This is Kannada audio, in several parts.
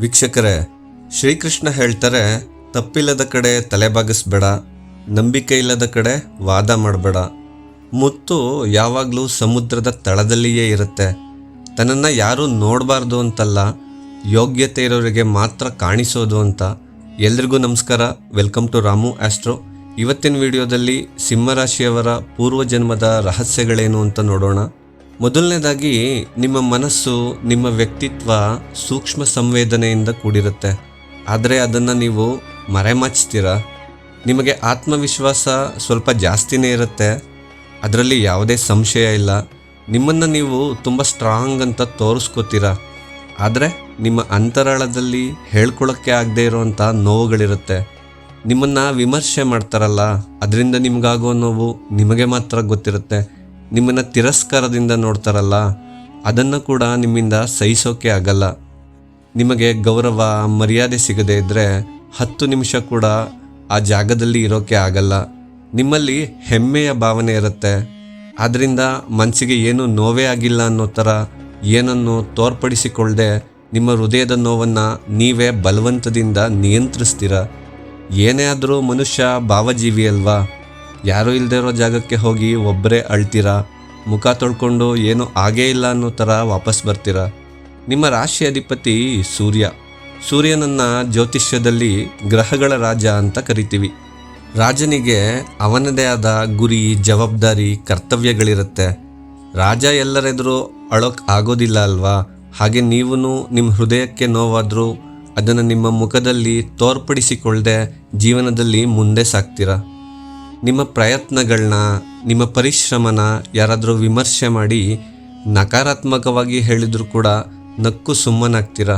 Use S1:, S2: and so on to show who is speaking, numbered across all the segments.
S1: ವೀಕ್ಷಕರೇ, ಶ್ರೀಕೃಷ್ಣ ಹೇಳ್ತಾರೆ, ತಪ್ಪಿಲ್ಲದ ಕಡೆ ತಲೆಬಾಗಿಸ್ಬೇಡ ನಂಬಿಕೆ ಇಲ್ಲದ ಕಡೆ ವಾದ ಮಾಡಬೇಡ. ಮುತ್ತು ಯಾವಾಗಲೂ ಸಮುದ್ರದ ತಳದಲ್ಲಿಯೇ ಇರುತ್ತೆ. ತನ್ನನ್ನು ಯಾರೂ ನೋಡಬಾರ್ದು ಅಂತಲ್ಲ, ಯೋಗ್ಯತೆ ಇರೋರಿಗೆ ಮಾತ್ರ ಕಾಣಿಸೋದು ಅಂತ. ಎಲ್ರಿಗೂ ನಮಸ್ಕಾರ, ವೆಲ್ಕಮ್ ಟು ರಾಮು ಆಸ್ಟ್ರೋ. ಇವತ್ತಿನ ವಿಡಿಯೋದಲ್ಲಿ ಸಿಂಹರಾಶಿಯವರ ಪೂರ್ವಜನ್ಮದ ರಹಸ್ಯಗಳೇನು ಅಂತ ನೋಡೋಣ. ಮೊದಲನೇದಾಗಿ ನಿಮ್ಮ ಮನಸ್ಸು, ನಿಮ್ಮ ವ್ಯಕ್ತಿತ್ವ ಸೂಕ್ಷ್ಮ ಸಂವೇದನೆಯಿಂದ ಕೂಡಿರುತ್ತೆ. ಆದರೆ ಅದನ್ನು ನೀವು ಮರೆಮಾಚ್ತೀರ? ನಿಮಗೆ ಆತ್ಮವಿಶ್ವಾಸ ಸ್ವಲ್ಪ ಜಾಸ್ತಿನೇ ಇರುತ್ತೆ. ಅದರಲ್ಲಿ ಯಾವುದೇ ಸಂಶಯ ಇಲ್ಲ. ನಿಮ್ಮನ್ನು ನೀವು ತುಂಬ ಸ್ಟ್ರಾಂಗ್ ಅಂತ ತೋರಿಸ್ಕೋತೀರ? ಆದರೆ ನಿಮ್ಮ ಅಂತರಾಳದಲ್ಲಿ ಹೇಳ್ಕೊಳ್ಳೋಕ್ಕೆ ಆಗದೆ ಇರೋವಂಥ ನೋವುಗಳಿರುತ್ತೆ. ನಿಮ್ಮನ್ನು ವಿಮರ್ಶೆ ಮಾಡ್ತಾರಲ್ಲ, ಅದರಿಂದ ನಿಮಗಾಗೋ ನೋವು ನಿಮಗೆ ಮಾತ್ರ ಗೊತ್ತಿರುತ್ತೆ. ನಿಮ್ಮನ್ನು ತಿರಸ್ಕಾರದಿಂದ ನೋಡ್ತಾರಲ್ಲ, ಅದನ್ನು ಕೂಡ ನಿಮ್ಮಿಂದ ಸಹಿಸೋಕೆ ಆಗಲ್ಲ. ನಿಮಗೆ ಗೌರವ, ಮರ್ಯಾದೆ ಸಿಗದೇ ಇದ್ದರೆ ಹತ್ತು ನಿಮಿಷ ಕೂಡ ಆ ಜಾಗದಲ್ಲಿ ಇರೋಕೆ ಆಗಲ್ಲ. ನಿಮ್ಮಲ್ಲಿ ಹೆಮ್ಮೆಯ ಭಾವನೆ ಇರುತ್ತೆ. ಆದ್ದರಿಂದ ಮನಸ್ಸಿಗೆ ಏನು ನೋವೇ ಆಗಿಲ್ಲ ಅನ್ನೋ ಥರ ಏನನ್ನು ತೋರ್ಪಡಿಸಿಕೊಳ್ಳದೆ ನಿಮ್ಮ ಹೃದಯದ ನೋವನ್ನು ನೀವೇ ಬಲವಂತದಿಂದ ನಿಯಂತ್ರಿಸ್ತೀರ. ಏನೇ ಆದರೂ ಮನುಷ್ಯ ಭಾವಜೀವಿ ಅಲ್ವಾ? ಯಾರೂ ಇಲ್ಲದೆ ಇರೋ ಜಾಗಕ್ಕೆ ಹೋಗಿ ಒಬ್ಬರೇ ಅಳ್ತೀರಾ? ಮುಖ ತೊಳ್ಕೊಂಡು ಏನೂ ಆಗೇ ಇಲ್ಲ ಅನ್ನೋ ಥರ ವಾಪಸ್ ಬರ್ತೀರಾ? ನಿಮ್ಮ ರಾಶಿ ಅಧಿಪತಿ ಸೂರ್ಯ. ಸೂರ್ಯನನ್ನು ಜ್ಯೋತಿಷ್ಯದಲ್ಲಿ ಗ್ರಹಗಳ ರಾಜ ಅಂತ ಕರಿತೀವಿ. ರಾಜನಿಗೆ ಅವನದೇ ಆದ ಗುರಿ, ಜವಾಬ್ದಾರಿ, ಕರ್ತವ್ಯಗಳಿರುತ್ತೆ. ರಾಜ ಎಲ್ಲರೆದುರು ಅಳೋಕ್ ಆಗೋದಿಲ್ಲ ಅಲ್ವಾ? ಹಾಗೆ ನೀವು ನಿಮ್ಮ ಹೃದಯಕ್ಕೆ ನೋವಾದರೂ ಅದನ್ನು ನಿಮ್ಮ ಮುಖದಲ್ಲಿ ತೋರ್ಪಡಿಸಿಕೊಳ್ಳದೆ ಜೀವನದಲ್ಲಿ ಮುಂದೆ ಸಾಗ್ತೀರಾ ನಿಮ್ಮ ಪ್ರಯತ್ನಗಳನ್ನ ನಿಮ್ಮ ಪರಿಶ್ರಮನ ಯಾರಾದರೂ ವಿಮರ್ಶೆ ಮಾಡಿ ನಕಾರಾತ್ಮಕವಾಗಿ ಹೇಳಿದರೂ ಕೂಡ ನಕ್ಕು ಸುಮ್ಮನಾಗ್ತೀರ?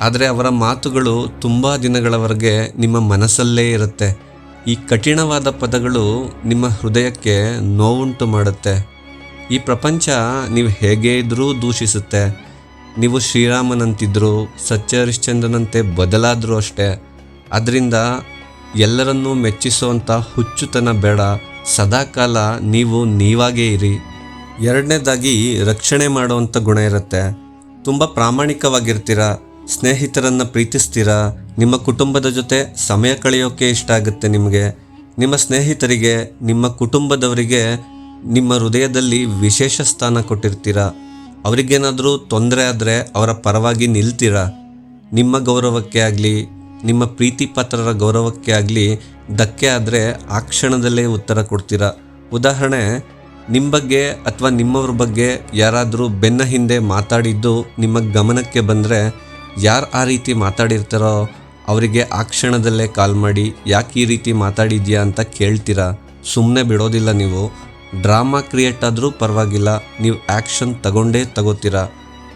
S1: ಆದರೆ ಅವರ ಮಾತುಗಳು ತುಂಬ ದಿನಗಳವರೆಗೆ ನಿಮ್ಮ ಮನಸ್ಸಲ್ಲೇ ಇರುತ್ತೆ. ಈ ಕಠಿಣವಾದ ಪದಗಳು ನಿಮ್ಮ ಹೃದಯಕ್ಕೆ ನೋವುಂಟು ಮಾಡುತ್ತೆ. ಈ ಪ್ರಪಂಚ ನೀವು ಹೇಗೆ ಇದ್ದರೂ ದೂಷಿಸುತ್ತೆ. ನೀವು ಶ್ರೀರಾಮನಂತಿದ್ರು ಸತ್ಯ ಹರಿಶ್ಚಂದ್ರನಂತೆ ಬದಲಾದರೂ ಅಷ್ಟೇ. ಅದರಿಂದ ಎಲ್ಲರನ್ನೂ ಮೆಚ್ಚಿಸುವಂಥ ಹುಚ್ಚುತನ ಬೇಡ. ಸದಾಕಾಲ ನೀವು ನೀವಾಗೇ ಇರಿ. ಎರಡನೇದಾಗಿ ರಕ್ಷಣೆ ಮಾಡುವಂಥ ಗುಣ ಇರುತ್ತೆ. ತುಂಬ ಪ್ರಾಮಾಣಿಕವಾಗಿರ್ತೀರ? ಸ್ನೇಹಿತರನ್ನು ಪ್ರೀತಿಸ್ತೀರಾ? ನಿಮ್ಮ ಕುಟುಂಬದ ಜೊತೆ ಸಮಯ ಕಳೆಯೋಕೆ ಇಷ್ಟ ಆಗುತ್ತೆ ನಿಮಗೆ. ನಿಮ್ಮ ಸ್ನೇಹಿತರಿಗೆ, ನಿಮ್ಮ ಕುಟುಂಬದವರಿಗೆ ನಿಮ್ಮ ಹೃದಯದಲ್ಲಿ ವಿಶೇಷ ಸ್ಥಾನ ಕೊಟ್ಟಿರ್ತೀರಾ? ಅವರಿಗೇನಾದರೂ ತೊಂದರೆ ಆದರೆ ಅವರ ಪರವಾಗಿ ನಿಲ್ತೀರಾ? ನಿಮ್ಮ ಗೌರವಕ್ಕೆ ಆಗಲಿ ನಿಮ್ಮ ಪ್ರೀತಿ ಪಾತ್ರರ ಗೌರವಕ್ಕೆ ಆಗಲಿ, ಧಕ್ಕೆ ಆದರೆ ಆ ಕ್ಷಣದಲ್ಲೇ ಉತ್ತರ ಕೊಡ್ತೀರಾ? ಉದಾಹರಣೆ ನಿಮ್ಮ ಬಗ್ಗೆ ಅಥವಾ ನಿಮ್ಮವ್ರ ಬಗ್ಗೆ ಯಾರಾದರೂ ಬೆನ್ನ ಹಿಂದೆ ಮಾತಾಡಿದ್ದು ನಿಮ್ಮ ಗಮನಕ್ಕೆ ಬಂದರೆ ಯಾರು ಆ ರೀತಿ ಮಾತಾಡಿರ್ತಾರೋ ಅವರಿಗೆ ಆ ಕ್ಷಣದಲ್ಲೇ ಕಾಲ್ ಮಾಡಿ, ಯಾಕೆ ಈ ರೀತಿ ಮಾತಾಡಿದ್ಯಾ ಅಂತ ಕೇಳ್ತೀರಾ? ಸುಮ್ಮನೆ ಬಿಡೋದಿಲ್ಲ ನೀವು. ಡ್ರಾಮಾ ಕ್ರಿಯೇಟ್ ಆದರೂ ಪರವಾಗಿಲ್ಲ, ನೀವು ಆ್ಯಕ್ಷನ್ ತಗೊಂಡೇ ತಗೋತೀರಾ?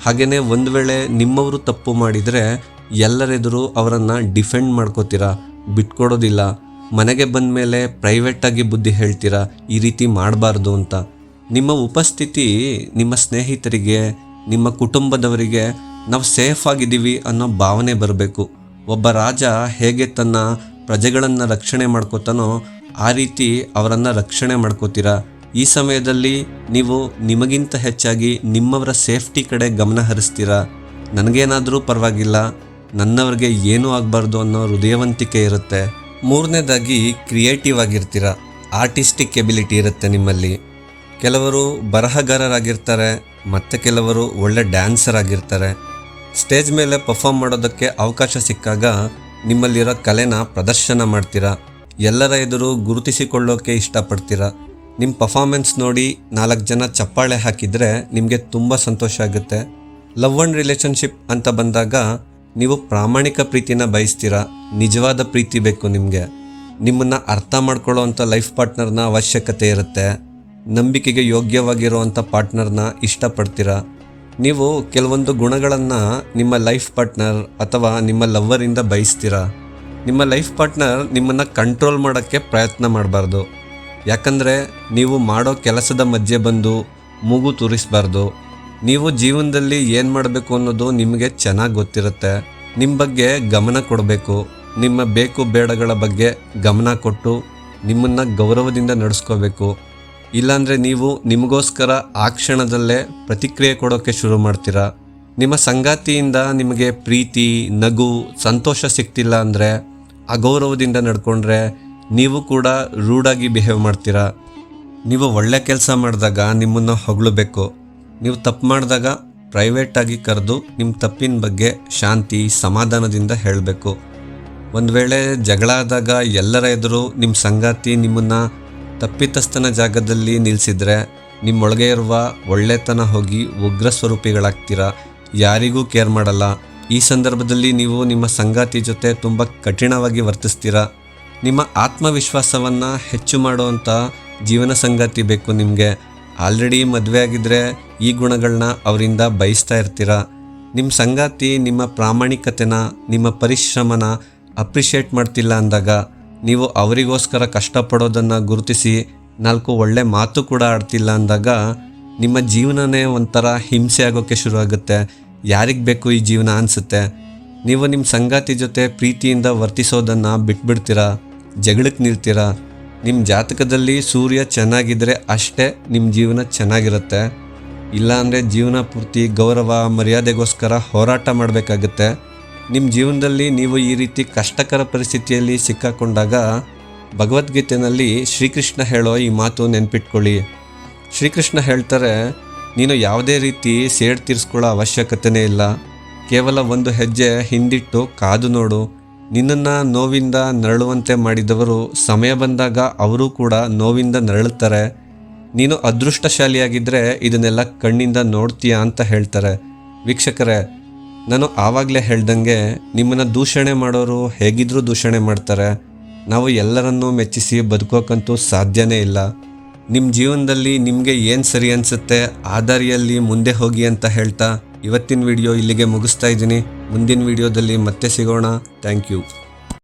S1: ಹಾಗೆಯೇ ಒಂದು ವೇಳೆ ನಿಮ್ಮವರು ತಪ್ಪು ಮಾಡಿದರೆ ಎಲ್ಲರೆದುರು ಅವರನ್ನು ಡಿಫೆಂಡ್ ಮಾಡ್ಕೋತೀರಾ? ಬಿಟ್ಕೊಡೋದಿಲ್ಲ. ಮನೆಗೆ ಬಂದ ಮೇಲೆ ಪ್ರೈವೇಟಾಗಿ ಬುದ್ಧಿ ಹೇಳ್ತೀರಾ? ಈ ರೀತಿ ಮಾಡಬಾರ್ದು ಅಂತ. ನಿಮ್ಮ ಉಪಸ್ಥಿತಿ ನಿಮ್ಮ ಸ್ನೇಹಿತರಿಗೆ, ನಿಮ್ಮ ಕುಟುಂಬದವರಿಗೆ ನಾವು ಸೇಫ್ ಆಗಿದ್ದೀವಿ ಅನ್ನೋ ಭಾವನೆ ಬರಬೇಕು. ಒಬ್ಬ ರಾಜ ಹೇಗೆ ತನ್ನ ಪ್ರಜೆಗಳನ್ನು ರಕ್ಷಣೆ ಮಾಡ್ಕೋತಾನೋ ಆ ರೀತಿ ಅವರನ್ನು ರಕ್ಷಣೆ ಮಾಡ್ಕೋತೀರಾ? ಈ ಸಮಯದಲ್ಲಿ ನೀವು ನಿಮಗಿಂತ ಹೆಚ್ಚಾಗಿ ನಿಮ್ಮವರ ಸೇಫ್ಟಿ ಕಡೆ ಗಮನ ಹರಿಸ್ತೀರಾ? ನನಗೇನಾದರೂ ಪರವಾಗಿಲ್ಲ. ನನ್ನವ್ರಿಗೆ ಏನೂ ಆಗಬಾರ್ದು ಅನ್ನೋ ಹೃದಯವಂತಿಕೆ ಇರುತ್ತೆ. ಮೂರನೇದಾಗಿ ಕ್ರಿಯೇಟಿವ್ ಆಗಿರ್ತೀರ. ಆರ್ಟಿಸ್ಟಿಕ್ ಎಬಿಲಿಟಿ ಇರುತ್ತೆ ನಿಮ್ಮಲ್ಲಿ. ಕೆಲವರು ಬರಹಗಾರರಾಗಿರ್ತಾರೆ, ಮತ್ತು ಕೆಲವರು ಒಳ್ಳೆ ಡ್ಯಾನ್ಸರ್ ಆಗಿರ್ತಾರೆ. ಸ್ಟೇಜ್ ಮೇಲೆ ಪರ್ಫಾಮ್ ಮಾಡೋದಕ್ಕೆ ಅವಕಾಶ ಸಿಕ್ಕಾಗ ನಿಮ್ಮಲ್ಲಿರೋ ಕಲೆನ ಪ್ರದರ್ಶನ ಮಾಡ್ತೀರಾ. ಎಲ್ಲರ ಎದುರು ಗುರುತಿಸಿಕೊಳ್ಳೋಕೆ ಇಷ್ಟಪಡ್ತೀರಾ. ನಿಮ್ಮ ಪರ್ಫಾರ್ಮೆನ್ಸ್ ನೋಡಿ ನಾಲ್ಕು ಜನ ಚಪ್ಪಾಳೆ ಹಾಕಿದರೆ ನಿಮಗೆ ತುಂಬ ಸಂತೋಷ ಆಗುತ್ತೆ. ಲವ್ ಆ್ಯಂಡ್ ರಿಲೇಷನ್ಶಿಪ್ ಅಂತ ಬಂದಾಗ ನೀವು ಪ್ರಾಮಾಣಿಕ ಪ್ರೀತಿನ ಬಯಸ್ತೀರಾ? ನಿಜವಾದ ಪ್ರೀತಿ ಬೇಕು ನಿಮಗೆ. ನಿಮ್ಮನ್ನು ಅರ್ಥ ಮಾಡ್ಕೊಳ್ಳೋವಂಥ ಲೈಫ್ ಪಾರ್ಟ್ನರ್ನ ಅವಶ್ಯಕತೆ ಇರುತ್ತೆ. ನಂಬಿಕೆಗೆ ಯೋಗ್ಯವಾಗಿರುವಂಥ ಪಾರ್ಟ್ನರ್ನ ಇಷ್ಟಪಡ್ತೀರಾ? ನೀವು ಕೆಲವೊಂದು ಗುಣಗಳನ್ನು ನಿಮ್ಮ ಲೈಫ್ ಪಾರ್ಟ್ನರ್ ಅಥವಾ ನಿಮ್ಮ ಲವ್ವರಿಂದ ಬಯಸ್ತೀರಾ? ನಿಮ್ಮ ಲೈಫ್ ಪಾರ್ಟ್ನರ್ ನಿಮ್ಮನ್ನು ಕಂಟ್ರೋಲ್ ಮಾಡೋಕ್ಕೆ ಪ್ರಯತ್ನ ಮಾಡಬಾರ್ದು. ಯಾಕಂದರೆ ನೀವು ಮಾಡೋ ಕೆಲಸದ ಮಧ್ಯೆ ಬಂದು ಮೂಗು ತೂರಿಸಬಾರ್ದು. ನೀವು ಜೀವನದಲ್ಲಿ ಏನು ಮಾಡಬೇಕು ಅನ್ನೋದು ನಿಮಗೆ ಚೆನ್ನಾಗಿ ಗೊತ್ತಿರುತ್ತೆ. ನಿಮ್ಮ ಬಗ್ಗೆ ಗಮನ ಕೊಡಬೇಕು. ನಿಮ್ಮ ಬೇಕು ಬೇಡಗಳ ಬಗ್ಗೆ ಗಮನ ಕೊಟ್ಟು ನಿಮ್ಮನ್ನು ಗೌರವದಿಂದ ನಡೆಸ್ಕೋಬೇಕು. ಇಲ್ಲಾಂದರೆ ನೀವು ನಿಮಗೋಸ್ಕರ ಆ ಕ್ಷಣದಲ್ಲೇ ಪ್ರತಿಕ್ರಿಯೆ ಕೊಡೋಕ್ಕೆ ಶುರು ಮಾಡ್ತೀರಾ. ನಿಮ್ಮ ಸಂಗಾತಿಯಿಂದ ನಿಮಗೆ ಪ್ರೀತಿ, ನಗು, ಸಂತೋಷ ಸಿಗ್ತಿಲ್ಲ ಅಂದರೆ ಅಗೌರವದಿಂದ ನಡ್ಕೊಂಡ್ರೆ ನೀವು ಕೂಡ ರೂಡಾಗಿ ಬಿಹೇವ್ ಮಾಡ್ತೀರಾ. ನೀವು ಒಳ್ಳೆ ಕೆಲಸ ಮಾಡಿದಾಗ ನಿಮ್ಮನ್ನು ಹೊಗಳಬೇಕು. ನೀವು ತಪ್ಪು ಮಾಡಿದಾಗ ಪ್ರೈವೇಟಾಗಿ ಕರೆದು ನಿಮ್ಮ ತಪ್ಪಿನ ಬಗ್ಗೆ ಶಾಂತಿ, ಸಮಾಧಾನದಿಂದ ಹೇಳಬೇಕು. ಒಂದು ವೇಳೆ ಜಗಳ ಆದಾಗ ಎಲ್ಲರ ಎದುರು ನಿಮ್ಮ ಸಂಗಾತಿ ನಿಮ್ಮನ್ನು ತಪ್ಪಿತಸ್ಥನ ಜಾಗದಲ್ಲಿ ನಿಲ್ಲಿಸಿದರೆ ನಿಮ್ಮೊಳಗೆ ಇರುವ ಒಳ್ಳೆತನ ಹೋಗಿ ಉಗ್ರ ಸ್ವರೂಪಿಗಳಾಗ್ತೀರಾ? ಯಾರಿಗೂ ಕೇರ್ ಮಾಡಲ್ಲ. ಈ ಸಂದರ್ಭದಲ್ಲಿ ನೀವು ನಿಮ್ಮ ಸಂಗಾತಿ ಜೊತೆ ತುಂಬ ಕಠಿಣವಾಗಿ ವರ್ತಿಸ್ತೀರಾ? ನಿಮ್ಮ ಆತ್ಮವಿಶ್ವಾಸವನ್ನು ಹೆಚ್ಚು ಮಾಡುವಂಥ ಜೀವನ ಸಂಗಾತಿ ಬೇಕು ನಿಮಗೆ. ಆಲ್ರೆಡಿ ಮದುವೆ ಆಗಿದ್ರೆ ಈ ಗುಣಗಳನ್ನ ಅವರಿಂದ ಬಯಸ್ತಾ ಇರ್ತೀರ? ನಿಮ್ಮ ಸಂಗಾತಿ, ನಿಮ್ಮ ಪ್ರಾಮಾಣಿಕತೆನ, ನಿಮ್ಮ ಪರಿಶ್ರಮನ ಅಪ್ರಿಷಿಯೇಟ್ ಮಾಡ್ತಿಲ್ಲ ಅಂದಾಗ ನೀವು ಅವರಿಗೋಸ್ಕರ ಕಷ್ಟಪಡೋದನ್ನು ಗುರುತಿಸಿ ನಾಲ್ಕು ಒಳ್ಳೆ ಮಾತು ಕೂಡ ಆಡ್ತಿಲ್ಲ ಅಂದಾಗ ನಿಮ್ಮ ಜೀವನನೇ ಒಂಥರ ಹಿಂಸೆ ಆಗೋಕ್ಕೆ ಶುರು ಆಗುತ್ತೆ ಯಾರಿಗೆ ಬೇಕು ಈ ಜೀವನ ಅನಿಸುತ್ತೆ? ನೀವು ನಿಮ್ಮ ಸಂಗಾತಿ ಜೊತೆ ಪ್ರೀತಿಯಿಂದ ವರ್ತಿಸೋದನ್ನು ಬಿಟ್ಬಿಡ್ತೀರಾ? ಜಗಳಕ್ಕೆ ನಿಲ್ತೀರಾ? ನಿಮ್ಮ ಜಾತಕದಲ್ಲಿ ಸೂರ್ಯ ಚೆನ್ನಾಗಿದ್ದರೆ ಅಷ್ಟೇ ನಿಮ್ಮ ಜೀವನ ಚೆನ್ನಾಗಿರುತ್ತೆ. ಇಲ್ಲಾಂದರೆ ಜೀವನ ಪೂರ್ತಿ ಗೌರವ, ಮರ್ಯಾದೆಗೋಸ್ಕರ ಹೋರಾಟ ಮಾಡಬೇಕಾಗುತ್ತೆ. ನಿಮ್ಮ ಜೀವನದಲ್ಲಿ ನೀವು ಈ ರೀತಿ ಕಷ್ಟಕರ ಪರಿಸ್ಥಿತಿಯಲ್ಲಿ ಸಿಕ್ಕಾಕೊಂಡಾಗ ಭಗವದ್ಗೀತೆಯಲ್ಲಿ ಶ್ರೀಕೃಷ್ಣ ಹೇಳೋ ಈ ಮಾತು ನೆನ್ಪಿಟ್ಕೊಳ್ಳಿ. ಶ್ರೀಕೃಷ್ಣ ಹೇಳ್ತಾರೆ, ನೀನು ಯಾವುದೇ ರೀತಿ ಸೇಡ್ ತೀರಿಸ್ಕೊಳ್ಳೋ ಅವಶ್ಯಕತೆನೇ ಇಲ್ಲ. ಕೇವಲ ಒಂದು ಹೆಜ್ಜೆ ಹಿಂದಿಟ್ಟು ಕಾದು ನೋಡು. ನಿನ್ನನ್ನು ನೋವಿಂದ ನರಳುವಂತೆ ಮಾಡಿದವರು ಸಮಯ ಬಂದಾಗ ಅವರೂ ಕೂಡ ನೋವಿಂದ ನರಳುತ್ತಾರೆ. ನೀನು ಅದೃಷ್ಟಶಾಲಿಯಾಗಿದ್ದರೆ ಇದನ್ನೆಲ್ಲ ಕಣ್ಣಿಂದ ನೋಡ್ತೀಯಾ ಅಂತ ಹೇಳ್ತಾರೆ. ವೀಕ್ಷಕರೇ, ನಾನು ಆವಾಗಲೇ ಹೇಳ್ದಂಗೆ ನಿಮ್ಮನ್ನು ದೂಷಣೆ ಮಾಡೋರು ಹೇಗಿದ್ರೂ ದೂಷಣೆ ಮಾಡ್ತಾರೆ. ನಾವು ಎಲ್ಲರನ್ನೂ ಮೆಚ್ಚಿಸಿ ಬದುಕೋಕ್ಕಂತೂ ಸಾಧ್ಯನೇ ಇಲ್ಲ. ನಿಮ್ಮ ಜೀವನದಲ್ಲಿ ನಿಮಗೆ ಏನು ಸರಿ ಅನಿಸುತ್ತೆ ಆ ದಾರಿಯಲ್ಲಿ ಮುಂದೆ ಹೋಗಿ ಅಂತ ಹೇಳ್ತಾ ಇವತ್ತಿನ ವಿಡಿಯೋ ಇಲ್ಲಿಗೆ ಮುಗಿಸ್ತಾ ಇದ್ದೀನಿ. ಮುಂದಿನ ವಿಡಿಯೋದಲ್ಲಿ ಮತ್ತೆ ಸಿಗೋಣ. Thank you.